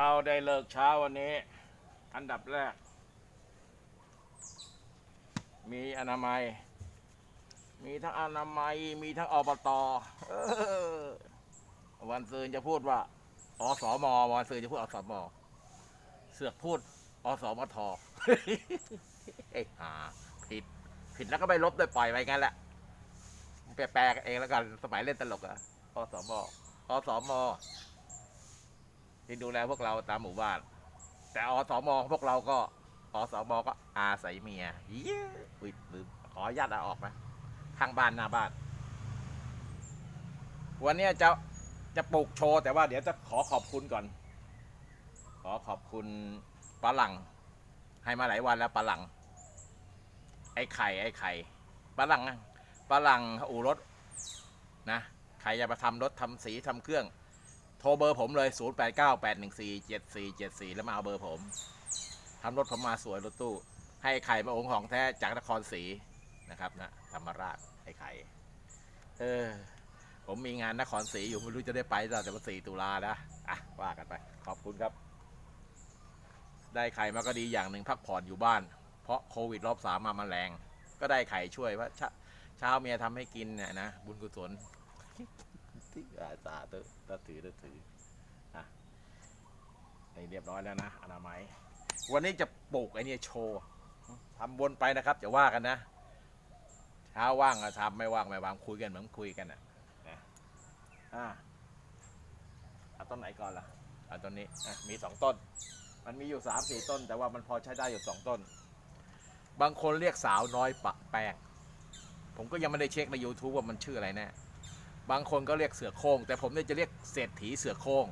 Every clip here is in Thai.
เอาได้เลิกเช้าวันนี้ อันดับแรก มีอนามัย มีทั้งอนามัย มีทั้งอบตออวันซืนจะพูดว่าอสมวันซืนจะพูดอสมเสือกพูดอสมทไอ้ห่าผิด ผิดแล้วก็ไม่ลบด้วยปล่อยไปงั้นแหละแปลกันเองแล้วกันสมัยเล่นตลกอะอสมอสม ที่ดูแลพวกเราตามหมู่บ้าน แต่อสมพวกเราก็อสมก็อาศัยเมียเย้อุ้ยลืมขออนุญาตเอาออกนะข้างบ้านหน้าบ้าน วันนี้จะจะปลูกโชว์แต่ว่าเดี๋ยวจะขอขอบคุณก่อน ขอขอบคุณปลาหลัง ให้มาหลายวันแล้วปลาหลัง ไอ้ไข่ไอ้ไข่ปลาหลังอะปลาหลังอู่รถนะใครจะมาทำรถทำสีทำเครื่อง โทรเบอร์ผมเลย 0 8 9 8 1 4 7 4 7 4 แล้วมาเอาเบอร์ผมทำรถผมมาสวยรถตู้ ให้ไข่มาองค์ของแท้จากนครศรีนะครับนะธรรมราชให้ไข่ เออ ผมมีงานนครศรีอยู่ไม่รู้จะได้ไปหรือเปล่าแต่วันสี่ตุลานะอะว่ากันไป ขอบคุณครับ ได้ไข่มาก็ดีอย่างหนึ่งพักผ่อนอยู่บ้าน เพราะโควิดรอบสามมามาแรงก็ได้ไข่ช่วยว่าเช้าเช้าเมียทำให้กินเนี่ยนะบุญกุศล ที่อาสาเตอตะถือตะถืออะนี่เรียบร้อยแล้วนะอนามัย วันนี้จะปลูกไอ้เนี่ยโชว์ทำวนไปนะครับจะว่ากันนะเช้าว่างอะทำไม่ว่างไม่ว่างคุยกันเหมือนคุยกันอะนะอะเอาต้นไหนก่อนล่ะเอาต้นนี้อะมีสองต้น มันมีอยู่สามสี่ต้น แต่ว่ามันพอใช้ได้อยู่สองต้น บางคนเรียกสาวน้อยปะแป้งผมก็ยังไม่ได้เช็คใน YouTube ว่ามันชื่ออะไรแน่ บางคนก็เรียกเสือโคร่งแต่ผมเนี่ยจะเรียกเศรษฐีเสือโคร่ง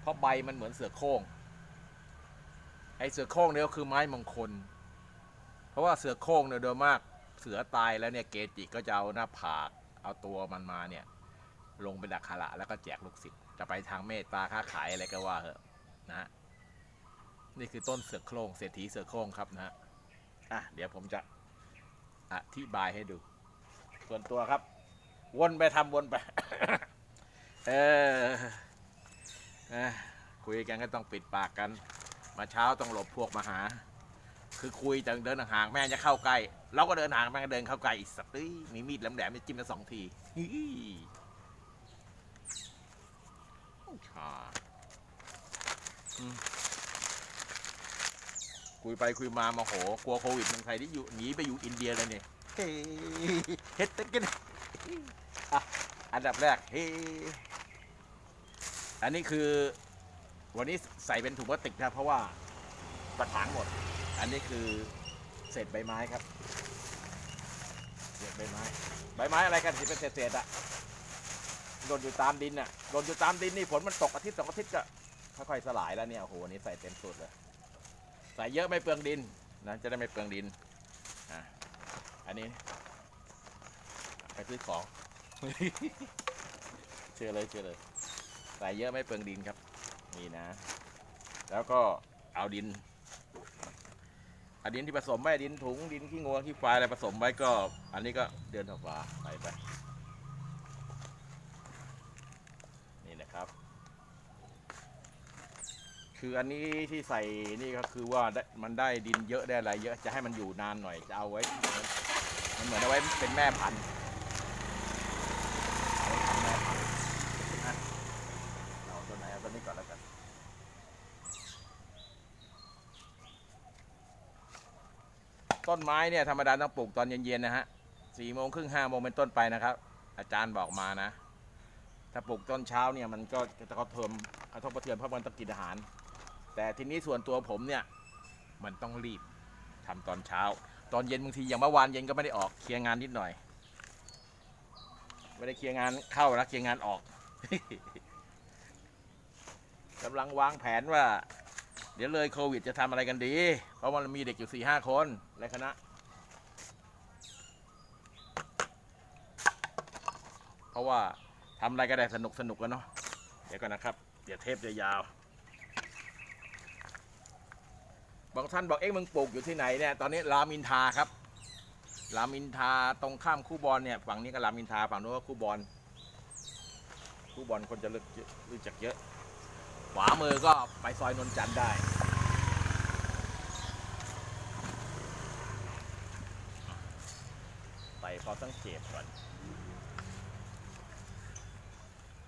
เพราะใบมันเหมือนเสือโคร่งไอเสือโคร่งเนี่ยก็คือไม้มงคล เพราะว่าเสือโคร่งเนี่ยโดยมากเสือตายแล้วเนี่ยเกจิก็จะเอาหน้าผากเอาตัวมันมาเนี่ยลงเป็นดักขระแล้วก็แจกลูกศิษย์จะไปทางเมตตาค้าขายอะไรก็ว่าเหอะนะฮะนี่คือต้นเสือโคร่งเศรษฐีเสือโคร่งครับนะฮะอะเดี๋ยวผมจะอธิบายให้ดู ส่วนตัวครับ วนไปทำวนไปเออเออคุยกันก็ต้องปิดปากกัน มาเช้าต้องหลบพวกมาหา คือคุยแต่เดินห่างแม่จะเข้าใกล้เราก็เดินห่างแม่ก็เดินเข้าใกล้อีกสักทีมีมีดแหลมๆจะจิ้มกันสองทีชาคุยไปคุยมามาโห กลัวโควิดเมืองไทยที่อยู่หนีไปอยู่อินเดียเลยเนี่ยเฮ้เฮ็ดตะกัน อะอันดับแรกเฮ้อันนี้คือ วันนี้ใส่เป็นถุงพลาสติกนะเพราะว่ากระถางหมด อันนี้คือเศษใบไม้ครับ เศษใบไม้ ใบไม้อะไรกันที่เป็นเศษๆอะโดนอยู่ตามดินอะโดนอยู่ตามดินนี่ฝนมันตกอาทิตย์สองอาทิตย์ก็ค่อยๆสลายแล้วเนี่ยโอ้โหวันนี้ใส่เต็มสุดเลย ใส่เยอะไม่เปลืองดินนะจะได้ไม่เปลืองดินอะอันนี้ ไปซื้อของ เชื่อเลยเชื่อเลย ใส่เยอะไม่เปลืองดินครับ นี่นะ แล้วก็เอาดินเอาดินที่ผสมไว้ดินถุงดินขี้งัวขี้ควายอะไรผสมไว้ก็ อันนี้ก็เดือนฝาใส่ไป นี่นะครับ คืออันนี้ที่ใส่นี่ก็คือว่ามันได้ดินเยอะได้อะไรเยอะจะให้มันอยู่นานหน่อยจะเอาไว้มันเหมือนเอาไว้เป็นแม่พันธุ์ เอาตัวไหนเอาตัวนี้ก่อนแล้วกัน ต้นไม้เนี่ยธรรมดาต้องปลูกตอนเย็นๆนะฮะสี่โมงครึ่งห้าโมงเป็นต้นไปนะครับ อาจารย์บอกมานะ ถ้าปลูกต้นเช้าเนี่ยมันก็จะกระเทบกระทบกระเทือนเพราะมันต้องกินอาหาร แต่ทีนี้ส่วนตัวผมเนี่ยมันต้องรีบทำตอนเช้า ตอนเย็นบางทีอย่างเมื่อวานเย็นก็ไม่ได้ออกเคลียร์งานนิดหน่อยไม่ได้เคลียร์งานเข้านะเคลียร์งานออกกำลังวางแผนว่า เดี๋ยวเลยโควิดจะทำอะไรกันดี เพราะมันมีเด็กอยู่สี่ห้าคนในคณะ เพราะว่าทำอะไรก็ได้สนุกสนุกกันเนาะ เดี๋ยวก่อนนะครับ เดี๋ยวเทปจะยาวบางท่านบอกเอ๊ะมึงปลูกอยู่ที่ไหนเนี่ย ตอนนี้รามอินทาครับ รามอินทาตรงข้ามคู่บอลเนี่ย ฝั่งนี้ก็รามอินทาฝั่งนู้นก็คู่บอล คู่บอลคนจะรู้รู้จักเยอะ ขวามือก็ไปซอยนนจันทร์ได้ ไปพอสังเกตก่อน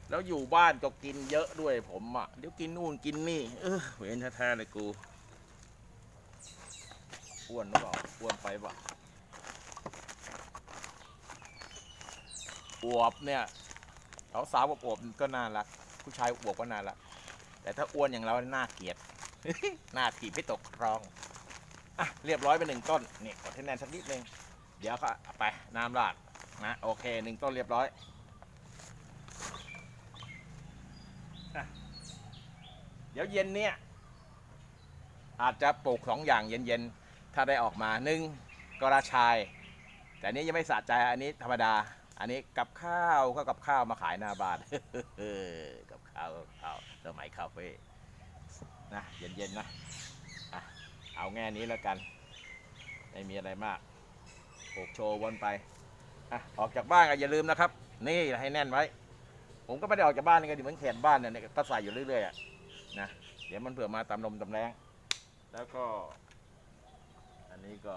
แล้วอยู่บ้านก็กินเยอะด้วยผมอะ เดี๋ยวกินนู่นกินนี่ เออเว้นแท้ๆเลยกูอ้วนหรือเปล่าอ้วนไปเปล่าอวบเนี่ยสาวๆอวบก็น่ารัก ผู้ชายอวบก็น่ารัก แต่ถ้าอ้วนอย่างเราหน่าเกียด หน้าถีบไม่ตกคลอง อะ เรียบร้อยไปหนึ่งต้น นี่กดให้แน่นสักนิดนึง เดี๋ยวก็ไปน้ำราดนะ โอเคหนึ่งต้นเรียบร้อยอะเดี๋ยวเย็นเนี่ย อาจจะปลูกสองอย่างเย็นๆ ถ้าได้ออกมาหนึ่งกระชาย แต่นี้ยังไม่สะใจอันนี้ธรรมดา อันนี้กับข้าวก็กับข้าวมาขายหน้าบ้านกับข้าวกับข้าวสมัยคาเฟ่นะเย็นๆนะอะเอาแง่นี้แล้วกัน ไม่มีอะไรมากปลูกโชว์วนไปอะออกจากบ้านก็อย่าลืมนะครับ นี่ให้แน่นไว้ ผมก็ไม่ได้ออกจากบ้านนี่ก็ดีเหมือนแขนบ้านเนี่ยก็ใส่อยู่เรื่อยๆอะนะเดี๋ยวมันเผื่อมาตามลมตามแรงแล้วก็ อันนี้ก็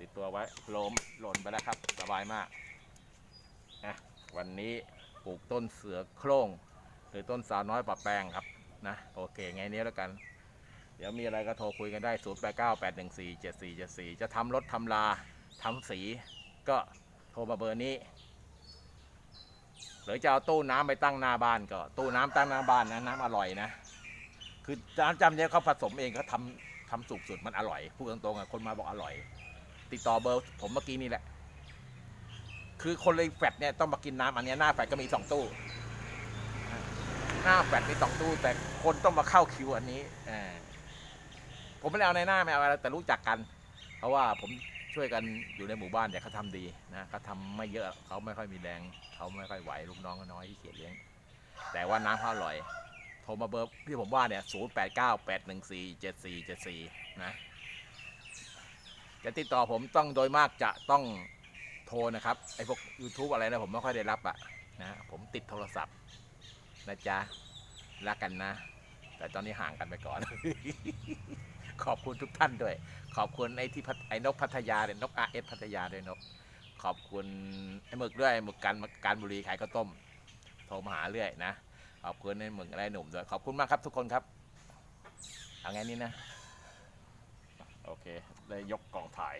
ติดตัวไว้โลมหล่นไปแล้วครับ สบายมากนะวันนี้ปลูกต้นเสือโคร่ง หรือต้นสาวน้อยปะแปงครับนะโอเคไงนี้แล้วกัน เดี๋ยวมีอะไรก็โทรคุยกันได้ 0 8 9 8 1 4 7 4 7 4 จะทำรถทำลาทำสีก็โทรมาเบอร์นี้ หรือจะเอาตู้น้ำไปตั้งหน้าบ้านก็ตู้น้ำตั้งหน้าบ้านนะน้ำอร่อยนะ คือน้ำจำเนี่ยเขาผสมเองเขาทำทำสุกสุดมันอร่อยพูดตรงๆอะคนมาบอกอร่อย ติดต่อเบอร์ผมเมื่อกี้นี่แหละ คือคนเลยแฟดเนี่ยต้องมากินน้ำอันนี้หน้าแฟดก็มีสองตู้ หน้าแฟดมีสองตู้ แต่คนต้องมาเข้าคิวอันนี้อผมไม่ได้เอาในหน้าไม่เอาอะไรแต่รู้จักกัน เพราะว่าผมช่วยกันอยู่ในหมู่บ้านแต่เขาทำดีนะเขาทำไม่เยอะเขาไม่ค่อยมีแรงเขาไม่ค่อยไหวลูกน้องก็น้อยที่เขียนเลี้ยง แต่ว่าน้ำเขาอร่อยโทรมาเบอร์ที่ผมว่าเนี่ย0 8 9 8 1 4 7 4 7 4นะ จะติดต่อผมต้องโดยมากจะต้องโทรนะครับไอพวก YouTube อะไรนะผมไม่ค่อยได้รับอะนะผมติดโทรศัพท์นะจ๊ะรักกันนะ แต่ตอนนี้ห่างกันไปก่อน ขอบคุณทุกท่านด้วย ขอบคุณไอ้ที่พัทไอ้นกพัทยาเนี่ยนกอาเอสพัทยาด้วยนก ขอบคุณไอ้หมึกด้วยหมึกการการบุรีขายข้าวต้ม โทรมาหาเรื่อยนะ ขอบคุณไอ้หมึกอะไรหนุ่มด้วย ขอบคุณมากครับทุกคนครับเอาไงนี้นะ โอเค ได้ยกกล่องถ่าย